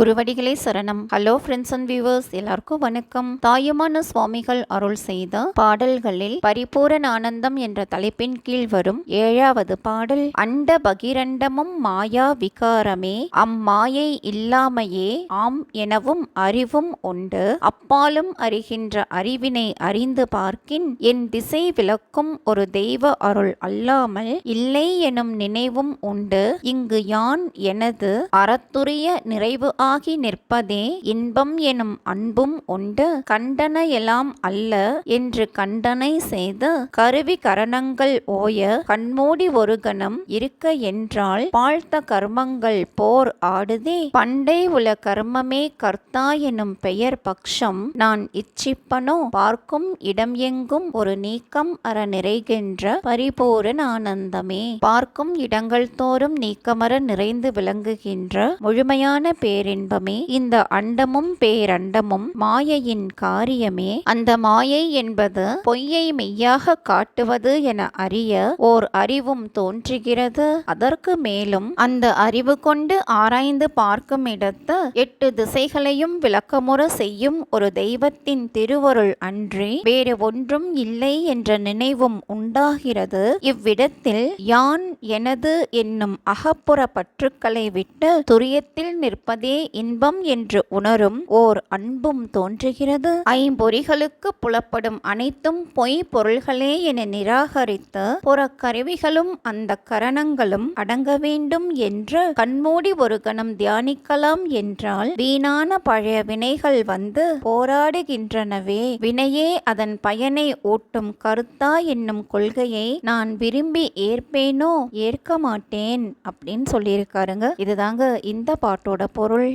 குருவடிகளே சரணம். Hello friends and viewers எல்லாருக்கும் வணக்கம். தாயுமான சுவாமிகள் அருள் செய்த பாடல்களில் பரிபூரண ஆனந்தம் என்ற தலைப்பின் கீழ் வரும் ஏழாவது பாடல் அண்ட பகிரண்டமும் மாயா விகாரமே அம்மாயை இல்லாமையே ஆம் எனவும் அறிவும் உண்டு. அப்பாலும் அறிகின்ற அறிவினை அறிந்து பார்க்கின் என் திசை விளக்கும் ஒரு தெய்வ அருள் அல்லாமல் இல்லை எனும் நினைவும் உண்டு. இங்கு யான் எனது அறத்துரிய நிறைவு ஆகி நிற்பதே இன்பம் எனும் அன்பும் உண்டு. கண்டன எல்லாம் அல்ல என்று கண்டனை செய்து கருவி கரணங்கள் ஓய கண்மூடி ஒரு கணம் இருக்க என்றால் பாழ்த்த கர்மங்கள் போர் ஆடுதே. பண்டை உல கர்மமே கர்த்தா எனும் பெயர் பக்ஷம் நான் இச்சிப்பனோ? பார்க்கும் இடம் எங்கும் ஒரு நீக்கம் அற நிறைகின்ற பரிபூரண ஆனந்தமே. பார்க்கும் இடங்கள் தோறும் நீக்கமர நிறைந்து விளங்குகின்ற முழுமையான பேரின் பேரின்பமே இந்த அண்டமும் பேரண்டமும் மாயையின் காரியமே. அந்த மாயை என்பது பொய்யை மெய்யாக காட்டுவது என அறிய ஓர் அறிவும் தோன்றுகிறது. அதற்கு மேலும் அந்த அறிவு கொண்டு ஆராய்ந்து பார்க்கும் இடத்து எட்டு திசைகளையும் விளக்கமுற செய்யும் ஒரு தெய்வத்தின் திருவருள் அன்றி வேறு ஒன்றும் இல்லை என்ற நினைவும் உண்டாகிறது. இவ்விடத்தில் யான் எனது என்னும் அகப்புற பற்றுக்களை விட்டு துரியத்தில் நிற்பதே இன்பம் என்று உணரும் ஓர் அன்பும் தோன்றுகிறது. ஐம்பொறிகளுக்கு புலப்படும் அனைத்தும் பொய் பொருள்களே என நிராகரித்து புறக்கருவிகளும் அந்த கரணங்களும் அடங்க வேண்டும் என்று கண்மூடி ஒரு கணம் தியானிக்கலாம் என்றால் வீணான பழைய வினைகள் வந்து போராடுகின்றனவே. வினையே அதன் பயனை ஓட்டும் கருத்தா என்னும் கொள்கையை நான் விரும்பி ஏற்பேனோ? ஏற்க மாட்டேன் அப்படின்னு சொல்லியிருக்காருங்க. இதுதாங்க இந்த பாட்டோட பொருள்.